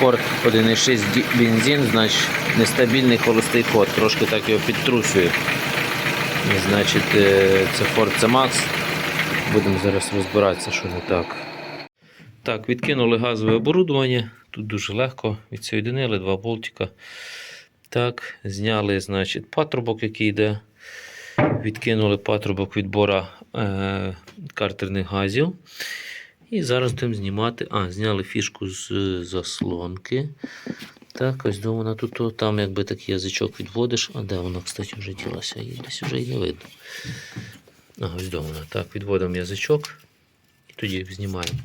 Ford 1.6 бензин, значить нестабільний холостий ход. Трошки так його підтрусює. Значить, е, це Ford C-Max. Будемо зараз розбиратися, що не так. Так, відкинули газове оборудовання. Тут дуже легко. Відсоєдинили два болтика. Так, зняли, значить, патрубок, який йде. Відкинули патрубок відбора е, картерних газів. І зараз будемо знімати. А, зняли фішку з заслонки. Так, ось де вона тут. Там якби такий язичок відводиш. А де вона, кстати, вже ділася? Її десь вже і не видно. А, ось де вона. Так, відводимо язичок. І тоді знімаємо.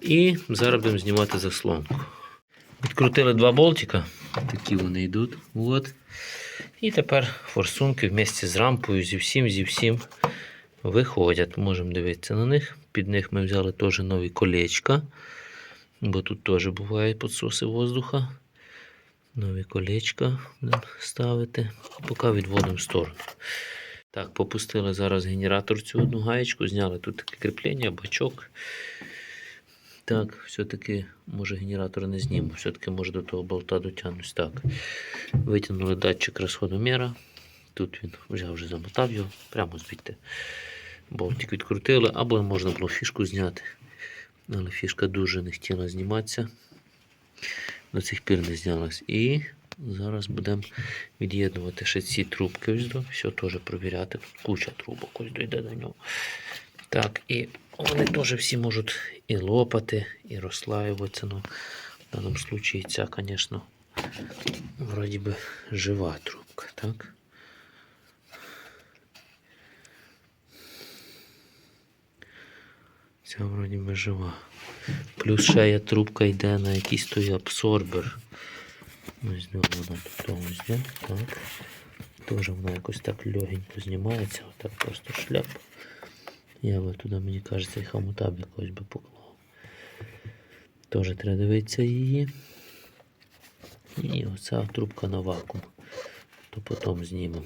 І зараз будемо знімати заслонку. Відкрутили два болтика. Такі вони йдуть. От. І тепер форсунки вместе з рампою, зі всім, зі всім виходять. Можемо дивитися на них. Під них ми взяли теж нові колечка. Бо тут теж бувають підсоси воздуха. Нові колечка будемо ставити. Поки відводимо в сторону. Так, попустили зараз генератор цю одну гаєчку, зняли тут таке кріплення, бачок. Так, все-таки, може генератор не зніму, все-таки може до того болта дотягнусь. Так. Витягнули датчик розходоміра. Тут він вже вже замотав його, прямо звідти. Болтик відкрутили, або можна було фішку зняти. Але фішка дуже не хотіла зніматися. До цих пір не знялась. І зараз будемо від'єднувати ще ці трубки. Ось до. Все теж провіряти. Тут куча трубок ось дойде до нього. Так, і вони теж всі можуть і лопати, і розслаюватися. Ну, в даному случаї ця, звісно, вроді би жива трубка, так? Ця вроді би жива. Плюс ще є трубка йде на якийсь той абсорбер. Ось де вона тут ось де. Так. Теж вона якось так легенько знімається. Отак просто шляп. Я би туди, мені кажеться, і хомутаб якось би поклав. Теж треба дивитися її. І оця трубка на вакуум. То потім знімемо.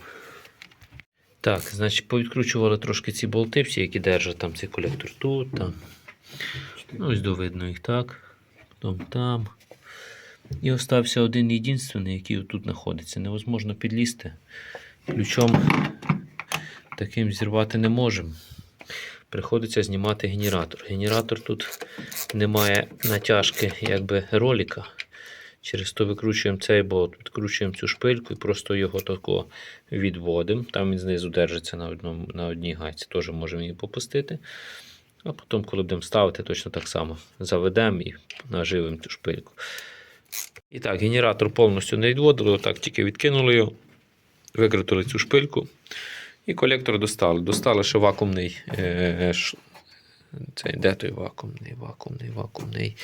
Так, значить, повідкручували трошки ці болти, всі, які держать там цей колектор тут, там. Ну, ось довидно їх так. Потім там. І остався один єдинственний, який тут знаходиться. Невозможно підлізти. Ключом таким зірвати не можемо. Приходиться знімати генератор. Генератор тут немає натяжки якби ролика. Через то викручуємо цей болт, відкручуємо цю шпильку і просто його тако відводимо. Там він знизу держиться на, одному, на одній гайці. Теж можемо її попустити. А потім, коли будемо ставити, точно так само заведемо і наживимо цю шпильку. І так, генератор повністю не відводили, отак тільки відкинули його, викрутили цю шпильку. І колектор достали. Достали ще вакуумний. Е, ш... Цей, де той вакуумний, вакуумний, вакуумний.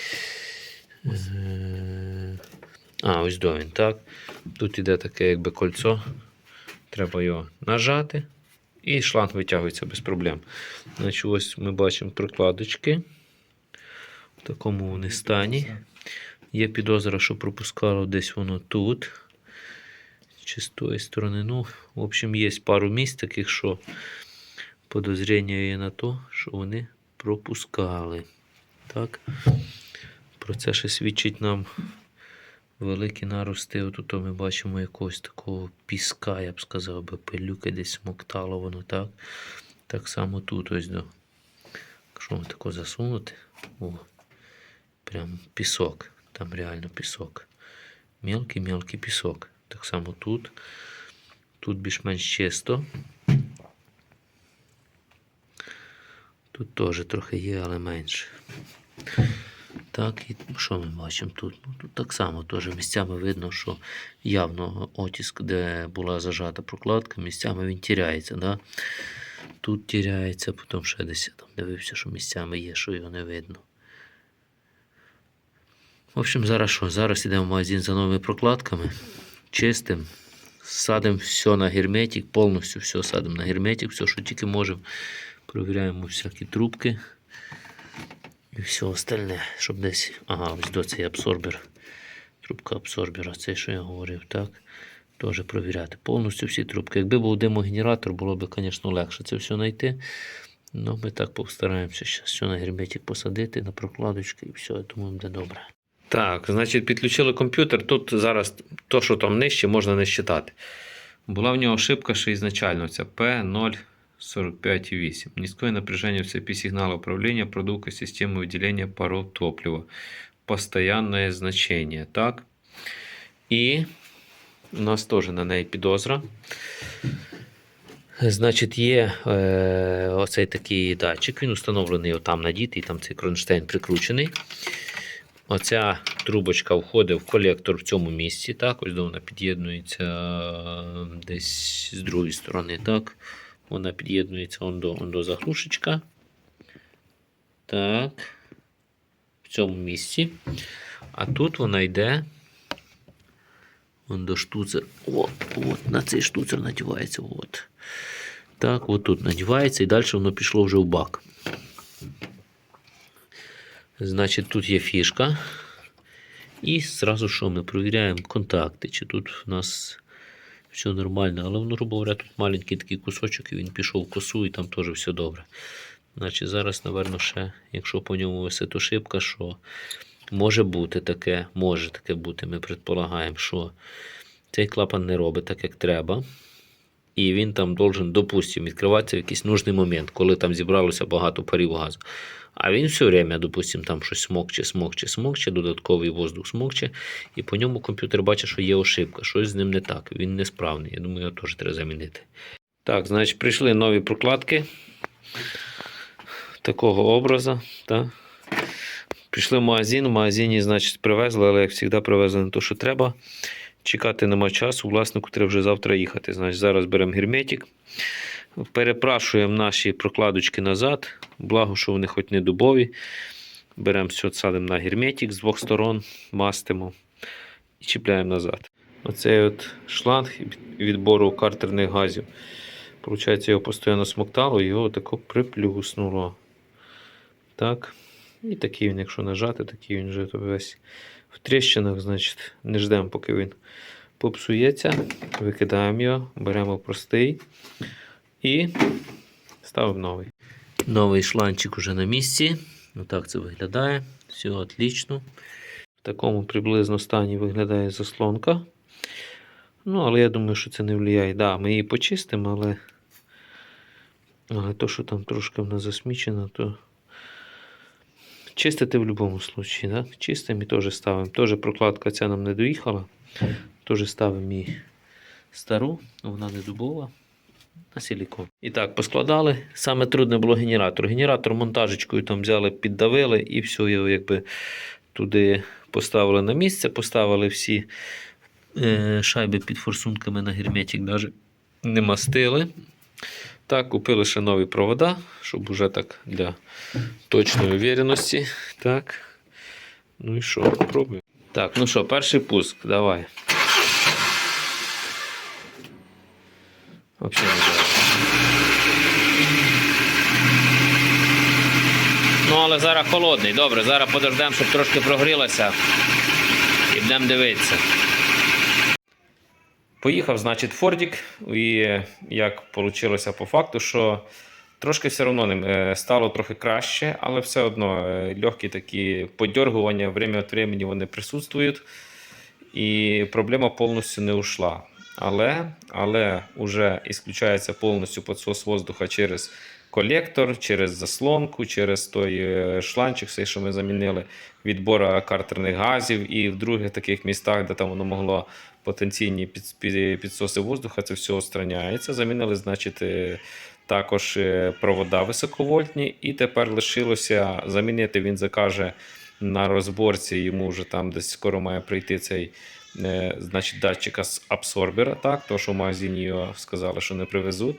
Е, а, ось до він, так. Тут іде таке якби кольцо. Треба його нажати. І шланг витягується без проблем. Значить, ось ми бачимо прокладочки. В такому вони стані. Є підозра, що пропускало десь воно тут. Чи з тої сторони. Ну, в общем, є пару місць таких, що подозріння є на то, що вони пропускали. Так. Про це ще свідчить нам великі нарости. От ми бачимо якогось такого піска, я б сказав, би пилюки десь смоктало воно, так? Так само тут ось до. Якщо ми тако засунути, о, прям пісок. Там реально пісок. Мелкий-мелкий пісок. Так само тут. Тут більш-менш чисто. Тут теж трохи є, але менше. Так, і що ми бачимо тут? Ну, тут так само теж місцями видно, що явно отиск, де була зажата прокладка, місцями він тіряється. Да? Тут тіряється, потім ще десь там дивився, що місцями є, що його не видно. В общем, зараз що? Зараз йдемо в магазин за новими прокладками, чистим, садимо все на герметик, повністю все садимо на герметик, все, що тільки можемо. Провіряємо всякі трубки і все остальне, щоб десь... Ага, ось до цей абсорбер. Трубка абсорбера, це що я говорив, так? Теж провіряти. Повністю всі трубки. Якби був демогенератор, було б, звісно, легше це все знайти. Ну, Ми так постараємося зараз все на герметик посадити, на прокладочки і все, я думаю, буде добре. Так, значить, підключили комп'ютер. Тут зараз то, що там нижче, можна не считати. Була в нього ошибка, що ізначально ця P0. 45,8. Низкое напряжение в цепи сигнала управления продукта системы выделения паров топлива. Постоянное значение. Так. И у нас теж на неї підозра. Значить, є е, э, оцей такий датчик. Він встановлений отам надітий, там цей кронштейн прикручений. Оця трубочка входить в колектор в цьому місці. Так, ось вона під'єднується е, десь з другої сторони. так. Вона під'єднується он до, он до заглушечка. Так. В цьому місці. А тут вона йде. Вон до штуцер. О, от на цей штуцер надівається. От. Так, от тут надівається і далі воно пішло вже в бак. Значить, тут є фішка. І зразу що ми перевіряємо контакти, чи тут в нас все нормально. Але воно, грубо говоря, тут маленький такий кусочок, і він пішов в косу, і там теж все добре. Значить, зараз, напевно, ще, якщо по ньому висить ошибка, що може бути таке, може таке бути, ми предполагаємо, що цей клапан не робить так, як треба. І він там должен, допустимо, відкриватися в якийсь нужний момент, коли там зібралося багато парів газу. А він все время, допустимо, там щось смокче, смокче, смокче, додатковий воздух смокче, і по ньому комп'ютер бачить, що є ошибка, щось з ним не так, він несправний. Я думаю, його теж треба замінити. Так, значить, прийшли нові прокладки такого образу. Так. Прийшли в магазин, в магазині, значить, привезли, але як завжди привезли не те, що треба. Чекати нема часу, власнику треба вже завтра їхати. Значить, зараз беремо герметик. Перепрашуємо наші прокладочки назад. Благо, що вони хоч не дубові. Беремо все, садимо на герметик з двох сторон, мастимо і чіпляємо назад. Оцей от шланг відбору картерних газів. Получається, його постійно смоктало, його тако приплюснуло. Так. І такий він, якщо нажати, такий він вже весь в тріщинах, значить, не ждемо, поки він попсується. Викидаємо його, беремо простий і ставимо новий. Новий шланчик уже на місці. Отак це виглядає. Все отлично. В такому приблизно стані виглядає заслонка. Ну, але я думаю, що це не впливає. Да, ми її почистимо, але, але то, що там трошки вона засмічена, то чистити в будь-якому випадку. Да? Чистимо і теж ставимо. Теж прокладка ця нам не доїхала. Теж ставимо її стару, вона не дубова. На силікон. І так, поскладали. Саме трудне було генератор. Генератор монтажечкою там взяли, піддавили і все, його якби туди поставили на місце, поставили всі е, шайби під форсунками на герметик, навіть не мастили. Так, купили ще нові провода, щоб уже так для точної увереності. Так. Ну і що, пробуємо. Так, ну що, перший пуск, давай. Вообще не знаю. Ну, але зараз холодний. Добре, зараз подождемо, щоб трошки прогрілося. І будемо дивитися. Поїхав, значить, Фордік, і як вийшло по факту, що трошки все одно е, стало трохи краще, але все одно е, легкі такі подергування, время від времени вони присутствують, і проблема повністю не ушла. Але, але вже ісключається повністю підсос воздуха через колектор, через заслонку, через той е, шланчик, все, що ми замінили, відбора картерних газів, і в других таких містах, де там воно могло потенційні під, під, підсоси воздуха, це все остраняється. Замінили, значить, е, також е, провода високовольтні, і тепер лишилося замінити. Він закаже на розборці. Йому вже там десь скоро має прийти цей. е, Значить, датчика з абсорбера, так, то що в магазині його сказали, що не привезуть.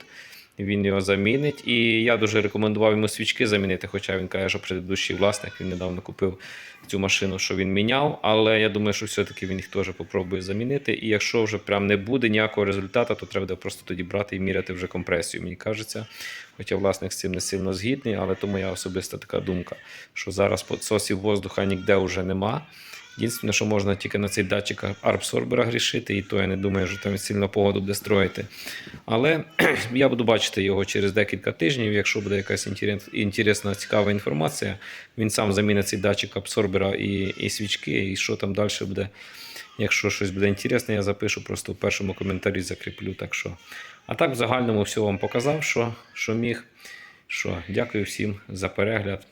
Він його замінить. І я дуже рекомендував йому свічки замінити, хоча він каже, що предыдущий власник він недавно купив цю машину, що він міняв. Але я думаю, що все-таки він їх теж попробує замінити. І якщо вже прям не буде ніякого результату, то треба просто тоді брати і міряти вже компресію, мені кажеться. Хоча власник з цим не сильно згідний, але то моя особиста така думка, що зараз підсосів воздуха ніде вже нема. Єдине, що можна тільки на цей датчик арбсорбера грішити, і то я не думаю, що там сильно погоду буде строїти. Але я буду бачити його через декілька тижнів. Якщо буде якась інтересна, цікава інформація, він сам замінить цей датчик абсорбера і, і свічки, і що там далі буде. Якщо щось буде інтересне, я запишу, просто в першому коментарі закріплю. Так що. А так, в загальному все вам показав, що, що міг. Що, дякую всім за перегляд.